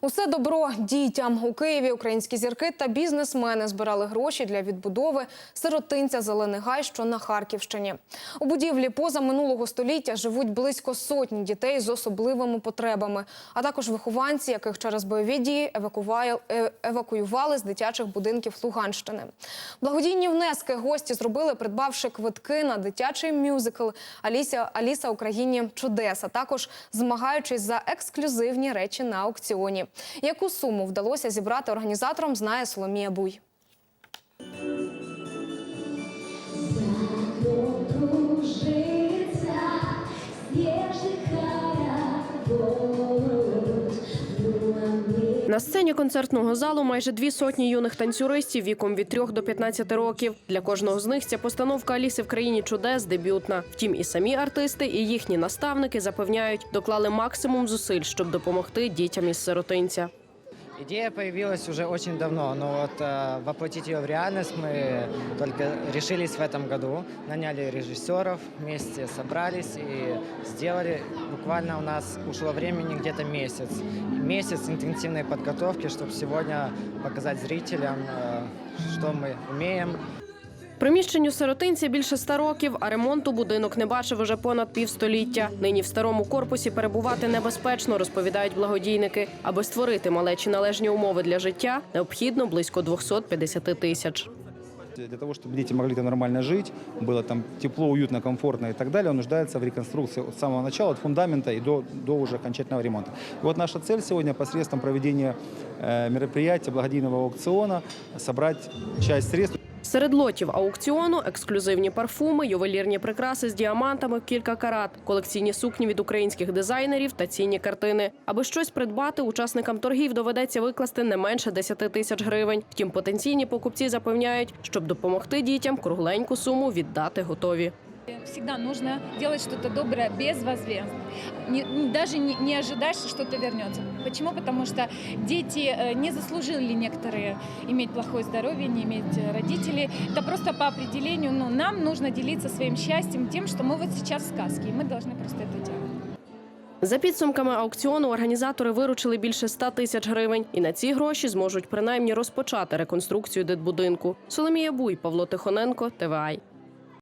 Усе добро дітям у Києві. Українські зірки та бізнесмени збирали гроші для відбудови сиротинця Зелений Гай, що на Харківщині. У будівлі поза минулого століття живуть близько сотні дітей з особливими потребами, а також вихованці, яких через бойові дії е- евакуювали з дитячих будинків Луганщини. Благодійні внески гості зробили, придбавши квитки на дитячий мюзикл Аліся Аліса Україні чудес, а також змагаючись за ексклюзивні речі на аукціоні. Яку суму вдалося зібрати організаторам, знає Соломія Буй. На сцені концертного залу майже дві сотні юних танцюристів віком від 3 до 15 років. Для кожного з них ця постановка Аліси в країні чудес дебютна. Втім, і самі артисти, і їхні наставники запевняють, доклали максимум зусиль, щоб допомогти дітям із сиротинця. Идея появилась уже очень давно, но вот э, воплотить ее в реальность мы только решились в этом году. Наняли режиссеров, вместе собрались и сделали. Буквально у нас ушло времени где-то месяц. Месяц интенсивной подготовки, чтобы сегодня показать зрителям, э, что мы умеем, Приміщенню сиротинця більше ста років, а ремонту будинок не бачив уже понад півстоліття. Нині в старому корпусі перебувати небезпечно, розповідають благодійники. Аби створити малечі належні умови для життя, необхідно близько 250 тисяч. Для того, чтобы дети могли там нормально жить, было там тепло, уютно, комфортно и так далее, он нуждается в реконструкции от самого начала, от фундамента и до, до уже окончательного ремонта. И вот наша цель сегодня посредством проведения э, мероприятия, благодійного аукциона, собрать часть средств, Серед лотів аукціону ексклюзивні парфуми, ювелірні прикраси з діамантами кілька карат, колекційні сукні від українських дизайнерів та цінні картини. Аби щось придбати, учасникам торгів доведеться викласти не менше 10 тисяч гривень. Втім, потенційні покупці запевняють, щоб допомогти дітям, кругленьку суму віддати готові. Всегда нужно делать что-то доброе безвозмездно. Не- не- даже не, не ожидать, что что-то вернется. Почему? Потому что дети э, не заслужили некоторые иметь плохое здоровье, не иметь э, родителей. Это просто по определению, ну, нам нужно делиться своим счастьем тем, что мы вот сейчас в сказке, и мы должны просто это делать. За підсумками аукціону організатори виручили більше 100 тисяч гривень, і на ці гроші зможуть принаймні розпочати реконструкцію дитбудинку. Соломія Буй, Павло Тихоненко, ТВАЙ.